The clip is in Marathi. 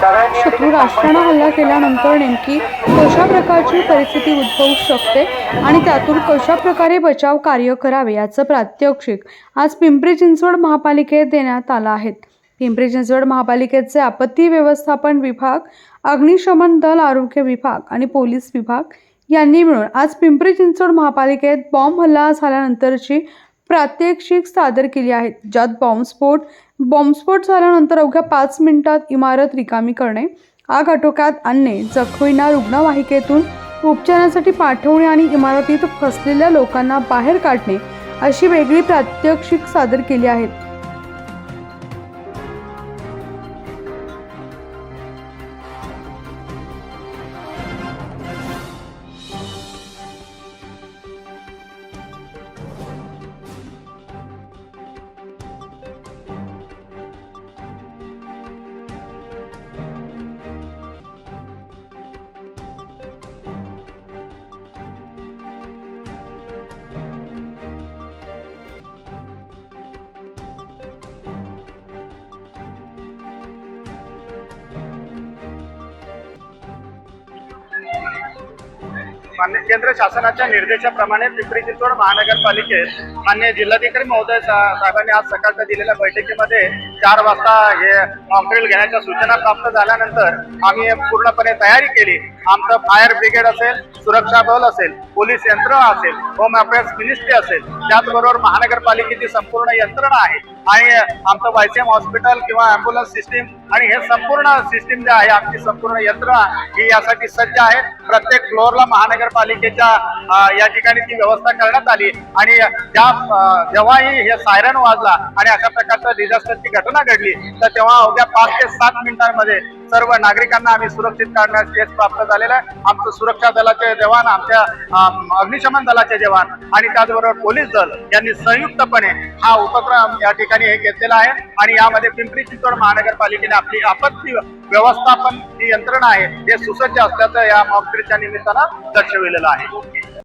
शत्रू राष्ट्रानं हल्ला केल्यानंतर नेमकी कशा प्रकारची परिस्थिती उद्भवू शकते आणि त्यातून कशा प्रकारे बचाव कार्य करावे याचं प्रात्यक्षिक आज पिंपरी चिंचवड महापालिकेत देण्यात आलं आहे. पिंपरी चिंचवड महापालिकेचे आपत्ती व्यवस्थापन विभाग अग्निशमन दल आरोग्य विभाग आणि पोलीस विभाग यांनी मिळून आज पिंपरी चिंचवड महापालिकेत बॉम्ब हल्ला झाल्यानंतरची प्रात्यक्षिक सादर केली आहेत ज्यात बॉम्बस्फोट बॉम्बस्फोट झाल्यानंतर अवघ्या पाच मिनिटात इमारत रिकामी करणे आग आटोक्यात आणणे जखमींना रुग्णवाहिकेतून उपचारासाठी पाठवणे आणि इमारतीत फसलेल्या लोकांना बाहेर काढणे अशी वेगळी प्रात्यक्षिक सादर केली आहेत. मान्य केंद्र शासनाच्या निर्देशाप्रमाणे पिंपरी चिंचवड महानगरपालिकेत मान्य जिल्हाधिकारी महोदय साहेबांनी आज सकाळच्या दिलेल्या बैठकीमध्ये चार वाजता हे मॉकड्रिल घेण्याच्या सूचना प्राप्त झाल्यानंतर आम्ही पूर्णपणे तयारी केली. आमचं फायर ब्रिगेड असेल सुरक्षा दल असेल पोलीस यंत्रणा असेल होम अफेअर्स मिनिस्ट्री असेल त्याचबरोबर महानगरपालिकेची संपूर्ण यंत्रणा आहे. आणि आमचं वायसीएम हॉस्पिटल किंवा अँब्युलन्स सिस्टीम आणि हे संपूर्ण सिस्टीम जे आहे आमची संपूर्ण यंत्रणा ही यासाठी सज्ज आहे. प्रत्येक फ्लोअरला महानगर नगरपालिकेच्या या ठिकाणी ती व्यवस्था करण्यात आली. आणि ज्या जेव्हाही हे सायरन वाजला आणि अशा प्रकारचं डिझास्टरची घटना घडली तर तेव्हा अवघ्या पाच ते सात मिनिटांमध्ये सर्व नागरिकांना आम्ही सुरक्षित काढण्यास यश प्राप्त झालेलं आहे. आमचं सुरक्षा दलाचे जवान आमच्या अग्निशमन दलाचे जवान आणि त्याचबरोबर पोलीस दल यांनी संयुक्तपणे हा उपक्रम या ठिकाणी हे घेतलेला आहे. आणि यामध्ये पिंपरी चिंचवड महानगरपालिकेने आपली आपत्ती व्यवस्थापन जी यंत्रणा आहे हे सुसज्ज असल्याचं या मॉकड्रिलच्या निमित्तानं केलेलं आहे.